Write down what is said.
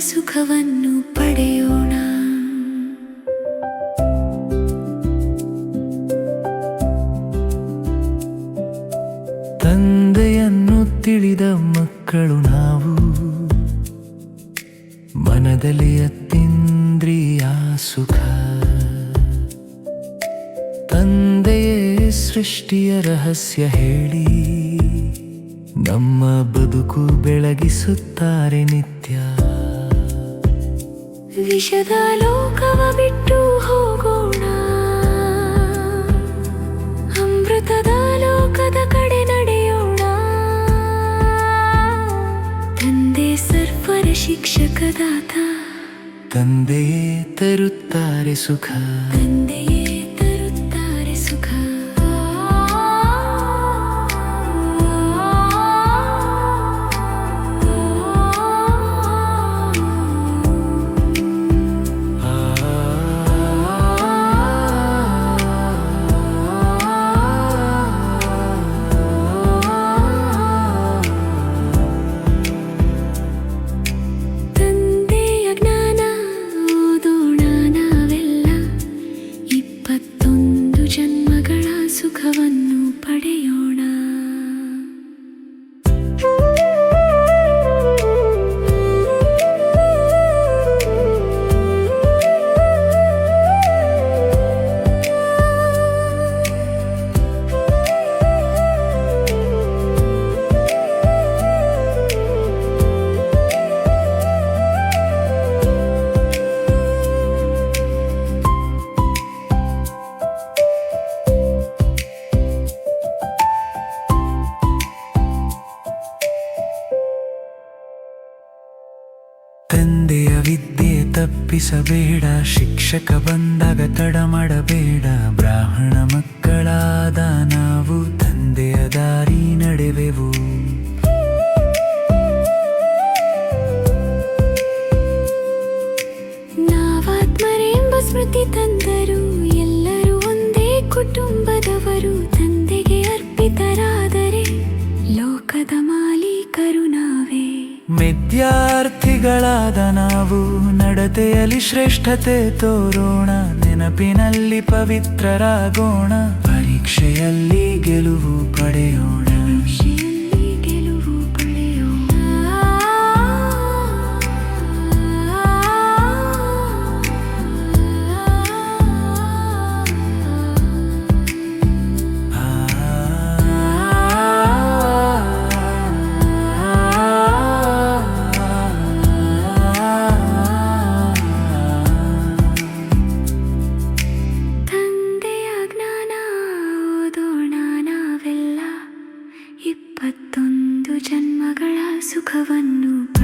ಸುಖವನ್ನು ಪಡೆಯೋಣ. ತಂದೆಯನ್ನು ತಿಳಿದ ಮಕ್ಕಳು ನಾವು ಮನದಲ್ಲಿ ಅತ್ತೀಂದ್ರಿಯ ಸುಖ. ತಂದೆಯೇ ಸೃಷ್ಟಿಯ ರಹಸ್ಯ ಹೇಳಿ ನಮ್ಮ ಬದುಕು ಬೆಳಗಿಸುತ್ತಾರೆ ನಿತ್ಯ. ವಿಷದ ಲೋಕವ ಬಿಟ್ಟು ಹೋಗೋಣ. ಅಮೃತದ ಲೋಕದ ಕಡೆ ನಡೆಯೋಣ. ತಂದೆ ಸರ್ವರ ಶಿಕ್ಷಕದಾತ ತಂದೆಯೇ ತರುತ್ತಾರೆ ಸುಖ. ತಂದೆಯೇ ಸುಖವನ್ನು ತಂದೆಯ ವಿದ್ಯೆ ತಪ್ಪಿಸಬೇಡ ಶಿಕ್ಷಕ ಬಂದಾಗ ತಡ ಮಾಡಬೇಡ. ಬ್ರಾಹ್ಮಣ ಮಕ್ಕಳಾದ ನಾವು ತಂದೆಯ ದಾರಿ ನಡೆವೆವು. ನಾವಾತ್ಮರೆಂಬ ಸ್ಮೃತಿ ತಂದರು ಎಲ್ಲರೂ ಒಂದೇ ಕುಟುಂಬದವರು ತಂದೆಗೆ ಅರ್ಪಿತರಾದರೆ ಲೋಕದ ಮಾಲೀಕರು ನಾವೇ. ವಿದ್ಯಾರ್ಥಿಗಳಾದ ನಡತೆಯಲ್ಲಿ ಶ್ರೇಷ್ಠತೆ ತೋರೋಣ. ನೆನಪಿನಲ್ಲಿ ಪವಿತ್ರರಾಗೋಣ. ಪರೀಕ್ಷೆಯಲ್ಲಿ ಗೆಲುವು ಪಡೆಯೋಣ. ಸುಖವನ್ನು